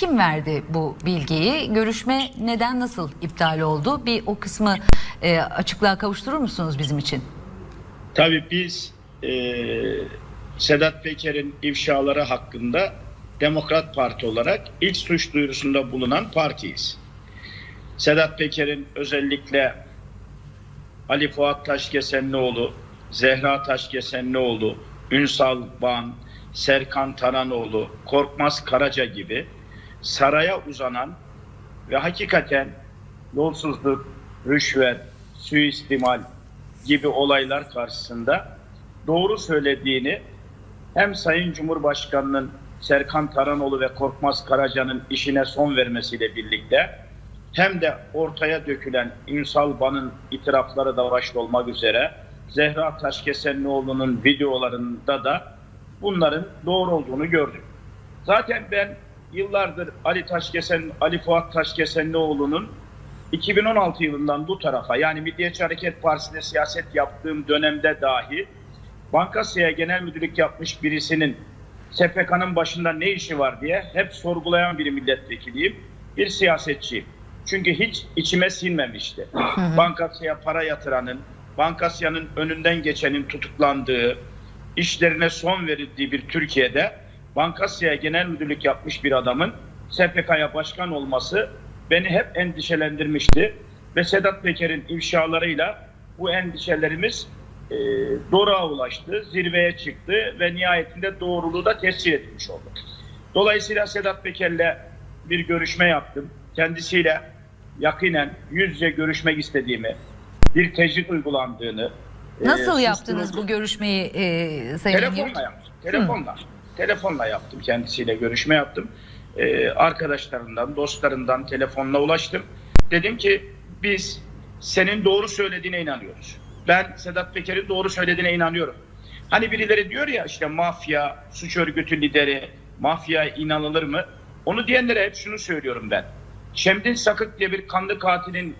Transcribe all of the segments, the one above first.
Kim verdi bu bilgiyi? Görüşme neden nasıl iptal oldu? Bir o kısmı e, açıklığa kavuşturur musunuz bizim için? Tabii biz e, Sedat Peker'in ifşaları hakkında Demokrat Parti olarak ilk suç duyurusunda bulunan partiyiz. Sedat Peker'in özellikle Ali Fuat Taşkesenlioğlu, Zehra Taşkesenlioğlu, Ünsal Ban, Serkan Taranoğlu, Korkmaz Karaca gibi saraya uzanan ve hakikaten yolsuzluk, rüşvet, suistimal gibi olaylar karşısında doğru söylediğini hem Sayın Cumhurbaşkanı'nın Serkan Taranoğlu ve Korkmaz Karaca'nın işine son vermesiyle birlikte hem de ortaya dökülen Ünsal Ban'ın itirafları da başta olmak üzere Zehra Taşkesenlioğlu'nun videolarında da bunların doğru olduğunu gördük. Zaten ben yıllardır Ali Taşkesen, Ali Fuat Taşkesenlioğlu'nun 2016 yılından bu tarafa yani Milliyetçi Hareket Partisi'nde siyaset yaptığım dönemde dahi Bankasya'ya genel müdürlük yapmış birisinin SPK'nın başında ne işi var diye hep sorgulayan bir milletvekiliyim, bir siyasetçiyim. Çünkü hiç içime sinmemişti. Bankasya'ya para yatıranın, Bankasya'nın önünden geçenin tutuklandığı, işlerine son verildiği bir Türkiye'de Bankasya'ya genel müdürlük yapmış bir adamın SPK'ya başkan olması beni hep endişelendirmişti. Ve Sedat Peker'in ifşalarıyla bu endişelerimiz e, doruğa ulaştı, zirveye çıktı ve nihayetinde doğruluğu da tescil edilmiş oldu. Dolayısıyla Sedat Peker'le bir görüşme yaptım. Kendisiyle yakinen yüz yüze görüşmek istediğimi, bir tecrit uygulandığını, e, Nasıl susturucu- yaptınız bu görüşmeyi e, Sayın? Telefonla yaptım. Telefonla. Telefonla yaptım. Kendisiyle görüşme yaptım. Ee, arkadaşlarından, dostlarından telefonla ulaştım. Dedim ki biz senin doğru söylediğine inanıyoruz. Ben Sedat Peker'in doğru söylediğine inanıyorum. Hani birileri diyor ya işte mafya, suç örgütü lideri, mafya inanılır mı? Onu diyenlere hep şunu söylüyorum ben. Şemdin Sakık diye bir kanlı katilin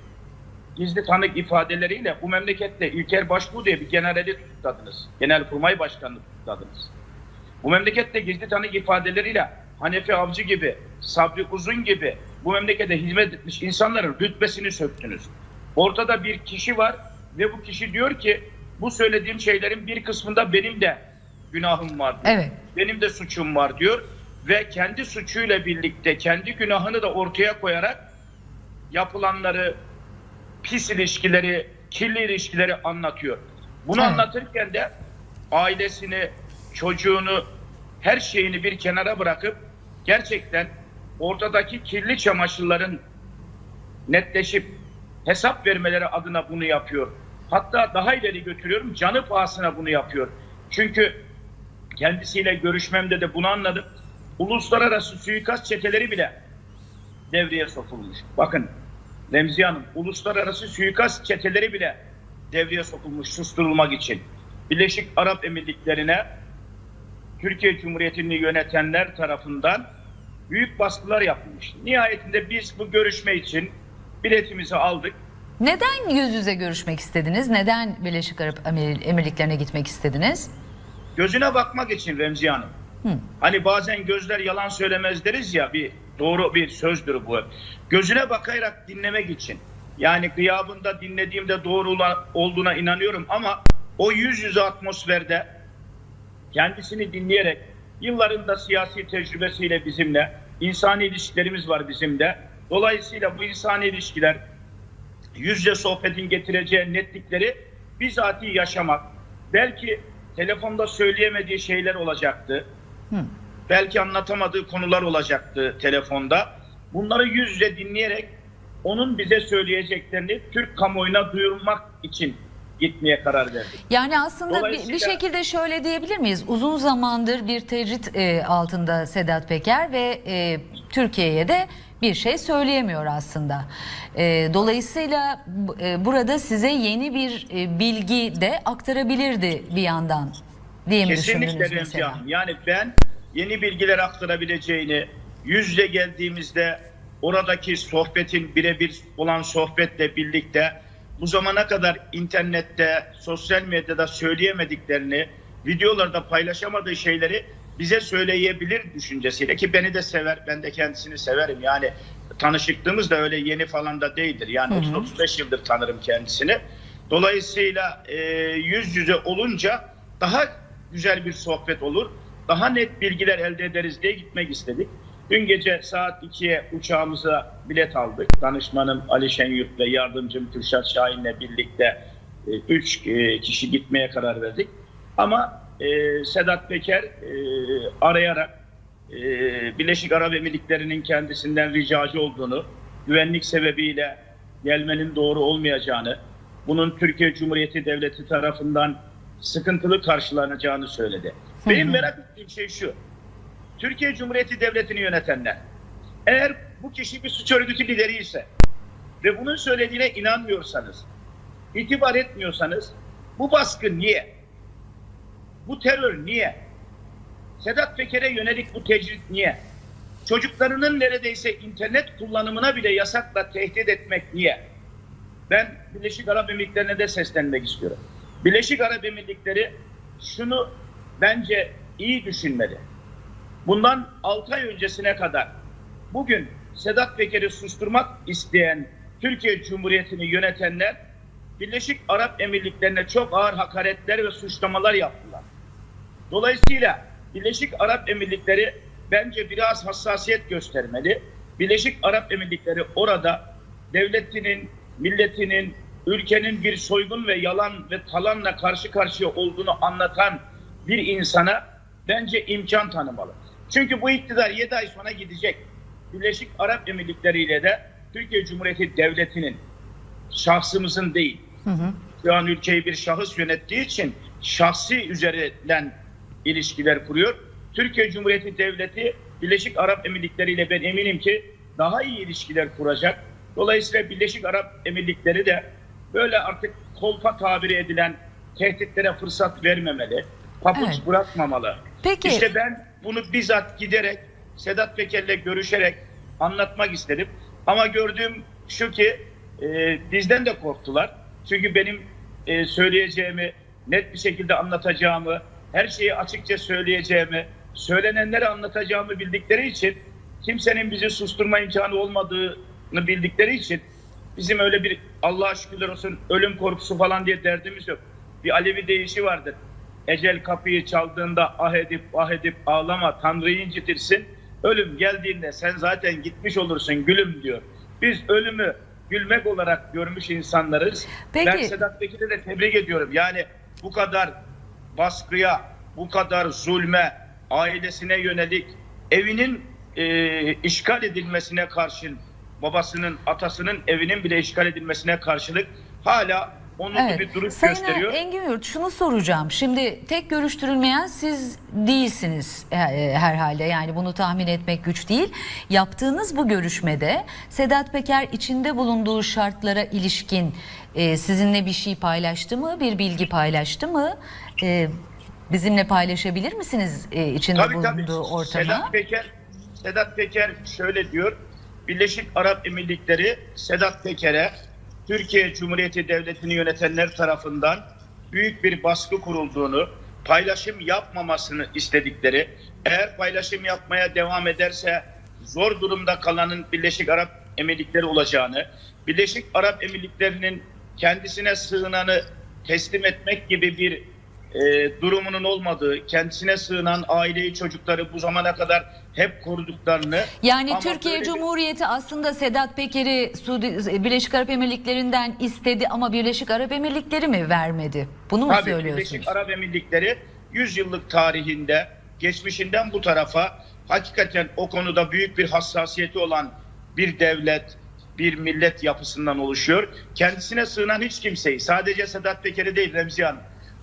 gizli tanık ifadeleriyle bu memlekette İlker Başbuğ diye bir generali tutukladınız. Genelkurmay Başkanı'nı tutukladınız. Bu memlekette gizli tanık ifadeleriyle Hanefi Avcı gibi, Sabri Uzun gibi bu memlekete hizmet etmiş insanların rütbesini söktünüz. Ortada bir kişi var ve bu kişi diyor ki bu söylediğim şeylerin bir kısmında benim de günahım var. diyor. Evet. Benim de suçum var diyor ve kendi suçuyla birlikte kendi günahını da ortaya koyarak yapılanları, pis ilişkileri, kirli ilişkileri anlatıyor. Bunu Evet. anlatırken de ailesini, çocuğunu, her şeyini bir kenara bırakıp gerçekten ortadaki kirli çamaşırların netleşip hesap vermeleri adına bunu yapıyor. Hatta daha ileri götürüyorum, canı pahasına bunu yapıyor. Çünkü kendisiyle görüşmemde de bunu anladım. Uluslararası suikast çeteleri bile devreye sokulmuş. Bakın Remziye Hanım, uluslararası suikast çeteleri bile devreye sokulmuş susturulmak için. Birleşik Arap Emirlikleri'ne Türkiye Cumhuriyeti'ni yönetenler tarafından büyük baskılar yapılmış. Nihayetinde biz bu görüşme için biletimizi aldık. Neden yüz yüze görüşmek istediniz? Neden Birleşik Arap Emir- Emirlikleri'ne gitmek istediniz? Gözüne bakmak için Remziye Hanım. Hani bazen gözler yalan söylemez deriz ya bir doğru bir sözdür bu. Gözüne bakarak dinlemek için. Yani gıyabında dinlediğimde doğru olduğuna inanıyorum ama o yüz yüze atmosferde kendisini dinleyerek yıllarında siyasi tecrübesiyle bizimle insani ilişkilerimiz var bizimle. Dolayısıyla bu insani ilişkiler yüz yüze sohbetin getireceği netlikleri bizatihi yaşamak. Belki telefonda söyleyemediği şeyler olacaktı. Belki anlatamadığı konular olacaktı telefonda. Bunları yüz yüze dinleyerek onun bize söyleyeceklerini Türk kamuoyuna duyurmak için gitmeye karar verdik. Yani aslında bir, bir şekilde şöyle diyebilir miyiz? Uzun zamandır bir tecrit e, altında Sedat Peker ve e, Türkiye'ye de bir şey söyleyemiyor aslında. E, dolayısıyla e, burada size yeni bir e, bilgi de aktarabilirdi bir yandan diye mi Kesinlikle mesela? Yani ben yeni bilgiler aktarabileceğini, yüz yüze geldiğimizde oradaki sohbetin birebir olan sohbetle birlikte bu zamana kadar internette, sosyal medyada söyleyemediklerini, videolarda paylaşamadığı şeyleri bize söyleyebilir düşüncesiyle ki beni de sever, ben de kendisini severim. Yani tanışıklığımız da öyle yeni falan da değildir. Yani 30-35 yıldır tanırım kendisini. Dolayısıyla e, yüz yüze olunca daha güzel bir sohbet olur. Daha net bilgiler elde ederiz diye gitmek istedik. Dün gece saat 2'ye uçağımıza bilet aldık. Danışmanım Ali Şenyurt ve yardımcım Kürşat Şahin'le birlikte 3 kişi gitmeye karar verdik. Ama e, Sedat Peker e, arayarak e, Birleşik Arap Emirlikleri'nin kendisinden ricacı olduğunu, güvenlik sebebiyle gelmenin doğru olmayacağını, bunun Türkiye Cumhuriyeti Devleti tarafından sıkıntılı karşılanacağını söyledi. Benim merak ettiğim şey şu. Türkiye Cumhuriyeti Devleti'ni yönetenler eğer bu kişi bir suç örgütü lideri ise ve bunun söylediğine inanmıyorsanız, itibar etmiyorsanız bu baskı niye? Bu terör niye? Sedat Peker'e yönelik bu tecrit niye? Çocuklarının neredeyse internet kullanımına bile yasakla tehdit etmek niye? Ben Birleşik Arap Emirlikleri'ne de seslenmek istiyorum. Birleşik Arap Emirlikleri şunu bence iyi düşünmeli. Bundan 6 ay öncesine kadar bugün Sedat Peker'i susturmak isteyen Türkiye Cumhuriyeti'ni yönetenler Birleşik Arap Emirlikleri'ne çok ağır hakaretler ve suçlamalar yaptılar. Dolayısıyla Birleşik Arap Emirlikleri bence biraz hassasiyet göstermeli. Birleşik Arap Emirlikleri orada devletinin, milletinin, ülkenin bir soygun ve yalan ve talanla karşı karşıya olduğunu anlatan bir insana bence imkan tanımalı. Çünkü bu iktidar 7 ay sonra gidecek. Birleşik Arap Emirlikleri ile de Türkiye Cumhuriyeti Devleti'nin şahsımızın değil. Şu an ülkeyi bir şahıs yönettiği için şahsi üzerinden ilişkiler kuruyor. Türkiye Cumhuriyeti Devleti Birleşik Arap Emirlikleri ile ben eminim ki daha iyi ilişkiler kuracak. Dolayısıyla Birleşik Arap Emirlikleri de böyle artık kolpa tabiri edilen tehditlere fırsat vermemeli. Papuç Evet. bırakmamalı. Peki. İşte ben bunu bizzat giderek Sedat Peker'le görüşerek anlatmak istedim. Ama gördüğüm şu ki e, bizden de korktular. Çünkü benim e, söyleyeceğimi, net bir şekilde anlatacağımı, her şeyi açıkça söyleyeceğimi, söylenenleri anlatacağımı bildikleri için kimsenin bizi susturma imkanı olmadığını bildikleri için bizim öyle bir Allah'a şükürler olsun ölüm korkusu falan diye derdimiz yok. Bir Alevi deyişi vardır. Ecel kapıyı çaldığında ah edip ah edip ağlama Tanrı'yı incitirsin. Ölüm geldiğinde sen zaten gitmiş olursun gülüm diyor. Biz ölümü gülmek olarak görmüş insanlarız. Peki. Ben Sedat Peker'i de tebrik ediyorum. Yani bu kadar baskıya, bu kadar zulme, ailesine yönelik evinin e, işgal edilmesine karşın babasının, atasının evinin bile işgal edilmesine karşılık hala onurlu bir duruş Sayın gösteriyor. Engin Yurt şunu soracağım. Şimdi tek görüştürülmeyen siz değilsiniz e, herhalde. Yani bunu tahmin etmek güç değil. Yaptığınız bu görüşmede Sedat Peker içinde bulunduğu şartlara ilişkin e, sizinle bir şey paylaştı mı? Bir bilgi paylaştı mı? E, bizimle paylaşabilir misiniz içinde Tabii tabii. bulunduğu ortamı? Sedat Peker, Sedat Peker şöyle diyor. Birleşik Arap Emirlikleri Sedat Peker'e Türkiye Cumhuriyeti Devleti'ni yönetenler tarafından büyük bir baskı kurulduğunu, paylaşım yapmamasını istedikleri, eğer paylaşım yapmaya devam ederse zor durumda kalanın Birleşik Arap Emirlikleri olacağını, Birleşik Arap Emirlikleri'nin kendisine sığınanı teslim etmek gibi bir e, durumunun olmadığı, kendisine sığınan aileyi, çocukları bu zamana kadar hep koruduklarını... Yani ama Türkiye Cumhuriyeti aslında Sedat Peker'i Suudi, Birleşik Arap Emirlikleri'nden istedi ama Birleşik Arap Emirlikleri mi vermedi? Bunu mu Tabii söylüyorsunuz? Birleşik Arap Emirlikleri 100 yıllık tarihinde, geçmişinden bu tarafa hakikaten o konuda büyük bir hassasiyeti olan bir devlet, bir millet yapısından oluşuyor. Kendisine sığınan hiç kimseyi, sadece Sedat Peker'i değil Remzi Hanım,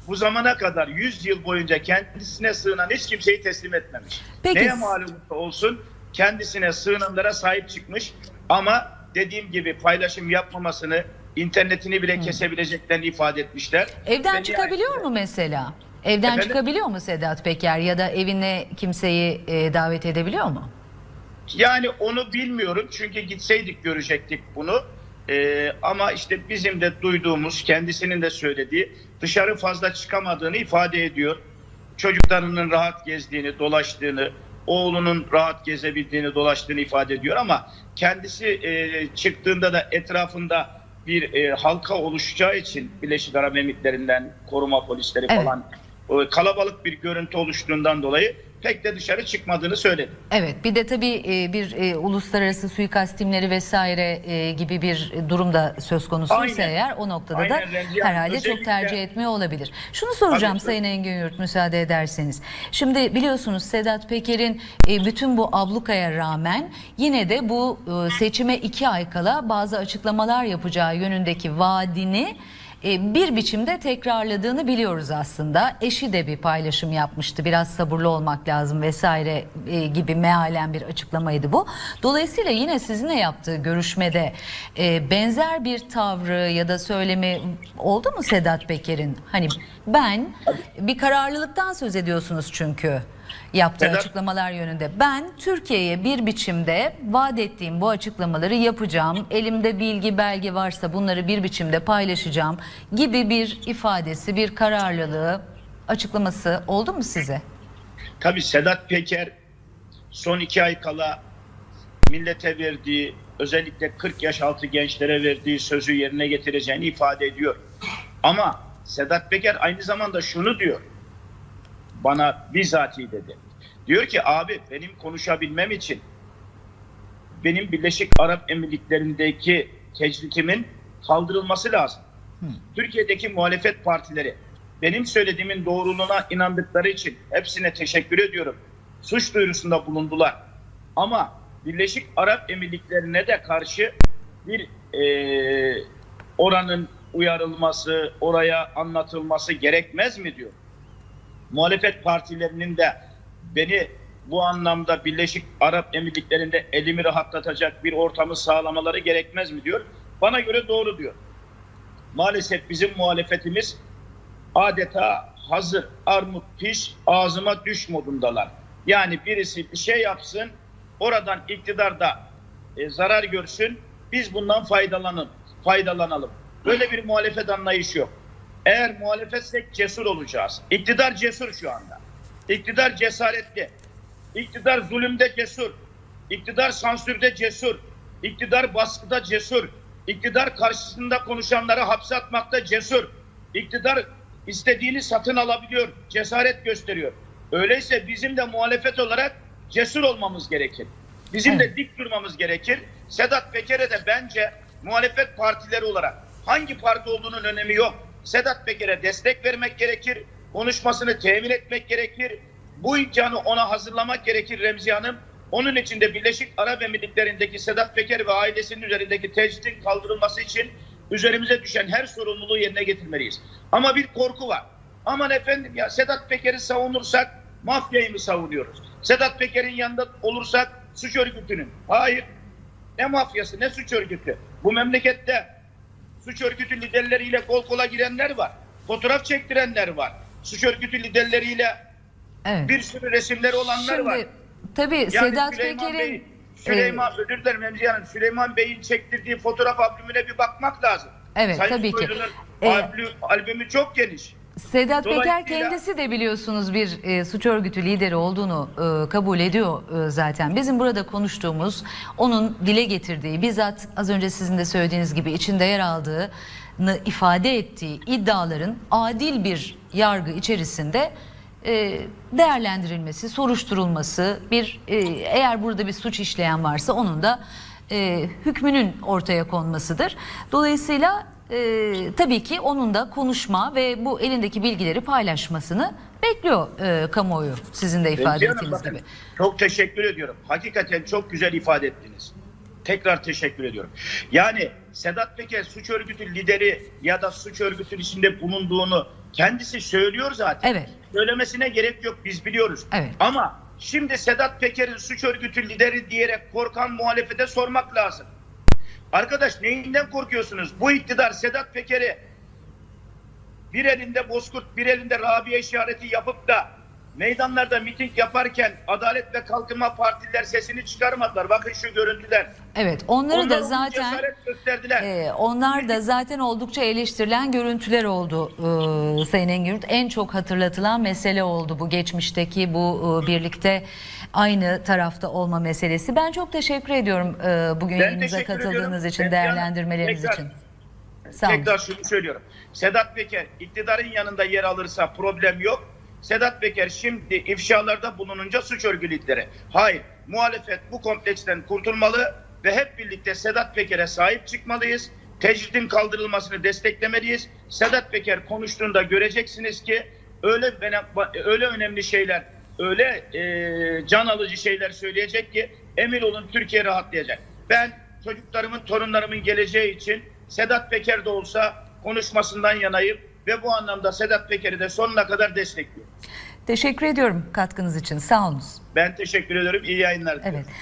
bu zamana kadar 100 yıl boyunca kendisine sığınan hiç kimseyi teslim etmemiş. Peki. Neye malum olsun kendisine sığınanlara sahip çıkmış ama dediğim gibi paylaşım yapmamasını, internetini bile kesebileceklerini ifade etmişler. Evden Ve çıkabiliyor nihayetinde- mu mesela? Evden Efendim? çıkabiliyor mu Sedat Peker ya da evine kimseyi e, davet edebiliyor mu? Yani onu bilmiyorum çünkü gitseydik görecektik bunu. Ee, ama işte bizim de duyduğumuz, kendisinin de söylediği dışarı fazla çıkamadığını ifade ediyor. çocuklarının rahat gezdiğini, dolaştığını, oğlunun rahat gezebildiğini, dolaştığını ifade ediyor ama kendisi e, çıktığında da etrafında bir e, halka oluşacağı için Birleşik Arap Emirlikleri'nden koruma polisleri Evet. falan e, kalabalık bir görüntü oluştuğundan dolayı pek de dışarı çıkmadığını söyledi. Evet bir de tabii e, bir e, uluslararası suikast timleri vesaire e, gibi bir durum da söz konusuysa Aynen. eğer o noktada da Aynen Remzi Hanım. herhalde çok Özellikle- tercih etmiyor olabilir. Şunu soracağım Tabii, Sayın Engin Yurt müsaade ederseniz. Şimdi biliyorsunuz Sedat Peker'in bütün bu ablukaya rağmen yine de bu seçime iki ay kala bazı açıklamalar yapacağı yönündeki vaadini bir biçimde tekrarladığını biliyoruz aslında. Eşi de bir paylaşım yapmıştı. Biraz sabırlı olmak lazım vesaire e, gibi mealen bir açıklamaydı bu. Dolayısıyla yine sizinle yaptığı görüşmede e, benzer bir tavrı ya da söylemi oldu mu Sedat Peker'in? Hani ben bir kararlılıktan söz ediyorsunuz çünkü yaptığı Sedat- açıklamalar yönünde. Ben Türkiye'ye bir biçimde vaat ettiğim bu açıklamaları yapacağım. Elimde bilgi belge varsa bunları bir biçimde paylaşacağım gibi bir ifadesi, bir kararlılığı, açıklaması oldu mu size? Tabii Sedat Peker son iki ay kala millete verdiği özellikle 40 yaş altı gençlere verdiği sözü yerine getireceğini ifade ediyor. Ama Sedat Peker aynı zamanda şunu diyor. Bana bizatihi dedi. Diyor ki abi benim konuşabilmem için benim Birleşik Arap Emirlikleri'ndeki tecritimin kaldırılması lazım. Türkiye'deki muhalefet partileri benim söylediğimin doğruluğuna inandıkları için hepsine teşekkür ediyorum. Suç duyurusunda bulundular. Ama Birleşik Arap Emirlikleri'ne de karşı bir eee, oranın uyarılması, oraya anlatılması gerekmez mi diyor. Muhalefet partilerinin de beni bu anlamda Birleşik Arap Emirlikleri'nde elimi rahatlatacak bir ortamı sağlamaları gerekmez mi diyor. Bana göre doğru diyor. Maalesef bizim muhalefetimiz adeta hazır armut piş ağzıma düş modundalar. Yani birisi bir şey yapsın oradan iktidarda e, zarar görsün biz bundan faydalanın, faydalanalım. Böyle bir muhalefet anlayışı yok. Eğer muhalefetsek cesur olacağız. İktidar cesur şu anda. İktidar cesaretli. İktidar zulümde cesur. İktidar sansürde cesur. İktidar baskıda cesur. İktidar karşısında konuşanları hapse atmakta cesur. İktidar istediğini satın alabiliyor. Cesaret gösteriyor. Öyleyse bizim de muhalefet olarak cesur olmamız gerekir. Bizim de dik durmamız gerekir. Sedat Peker'e de bence muhalefet partileri olarak hangi parti olduğunun önemi yok. Sedat Peker'e destek vermek gerekir. Konuşmasını temin etmek gerekir. Bu imkanı ona hazırlamak gerekir Remzi Hanım. Onun için de Birleşik Arap Emirlikleri'ndeki Sedat Peker ve ailesinin üzerindeki tecritin kaldırılması için üzerimize düşen her sorumluluğu yerine getirmeliyiz. Ama bir korku var. Aman efendim ya Sedat Peker'i savunursak mafyayı mı savunuyoruz? Sedat Peker'in yanında olursak suç örgütünün. Hayır. Ne mafyası ne suç örgütü. Bu memlekette suç örgütü liderleriyle kol kola girenler var. Fotoğraf çektirenler var. Suç örgütü liderleriyle Evet. bir sürü resimleri olanlar var. Şimdi tabii Yani Sedat Süleyman Peker'in Süleyman özür dilerim Emzi Hanım. Süleyman Bey'in çektirdiği fotoğraf albümüne bir bakmak lazım. Evet, Sayın tabii ki. Ee, albü- albümü çok geniş. Sedat Peker kendisi de biliyorsunuz bir e, suç örgütü lideri olduğunu e, kabul ediyor e, zaten. Bizim burada konuştuğumuz, onun dile getirdiği, bizzat az önce sizin de söylediğiniz gibi içinde yer aldığını ifade ettiği iddiaların adil bir yargı içerisinde e, değerlendirilmesi, soruşturulması, bir e, eğer burada bir suç işleyen varsa onun da e, hükmünün ortaya konmasıdır. Dolayısıyla e, tabii ki onun da konuşma ve bu elindeki bilgileri paylaşmasını bekliyor e, kamuoyu sizin de ifade Hanım, ettiğiniz bakın, gibi. Çok teşekkür ediyorum. Hakikaten çok güzel ifade ettiniz. Tekrar teşekkür ediyorum. Yani Sedat Peker suç örgütü lideri ya da suç örgütünün içinde bulunduğunu kendisi söylüyor zaten. Evet. Söylemesine gerek yok biz biliyoruz. Evet. Ama şimdi Sedat Peker'in suç örgütü lideri diyerek korkan muhalefete sormak lazım. Arkadaş neyinden korkuyorsunuz? Bu iktidar Sedat Peker'i bir elinde bozkurt bir elinde Rabia işareti yapıp da meydanlarda miting yaparken Adalet ve Kalkınma Partililer sesini çıkarmadılar. Bakın şu görüntüler. Evet onları Onlar da zaten gösterdiler. Ee, onlar da zaten oldukça eleştirilen görüntüler oldu ee, Sayın Engin. En çok hatırlatılan mesele oldu bu geçmişteki bu e, birlikte aynı tarafta olma meselesi. Ben çok teşekkür ediyorum e, bugün Ben yayınımıza katıldığınız ediyorum. için, Ben- değerlendirmeleriniz tekrar- için. Sağ olun. Tekrar şunu söylüyorum. Sedat Peker iktidarın yanında yer alırsa problem yok. Sedat Peker şimdi ifşalarda bulununca suç örgü lideri. Hayır. Muhalefet bu kompleksten kurtulmalı ve hep birlikte Sedat Peker'e sahip çıkmalıyız. Tecridin kaldırılmasını desteklemeliyiz. Sedat Peker konuştuğunda göreceksiniz ki öyle öyle önemli şeyler, öyle e, can alıcı şeyler söyleyecek ki emin olun Türkiye rahatlayacak. Ben çocuklarımın, torunlarımın geleceği için Sedat Peker de olsa konuşmasından yanayım ve bu anlamda Sedat Peker'i de sonuna kadar destekliyorum. Teşekkür ediyorum katkınız için. Sağ olunuz. Ben teşekkür ederim. İyi yayınlar diliyorum. Evet.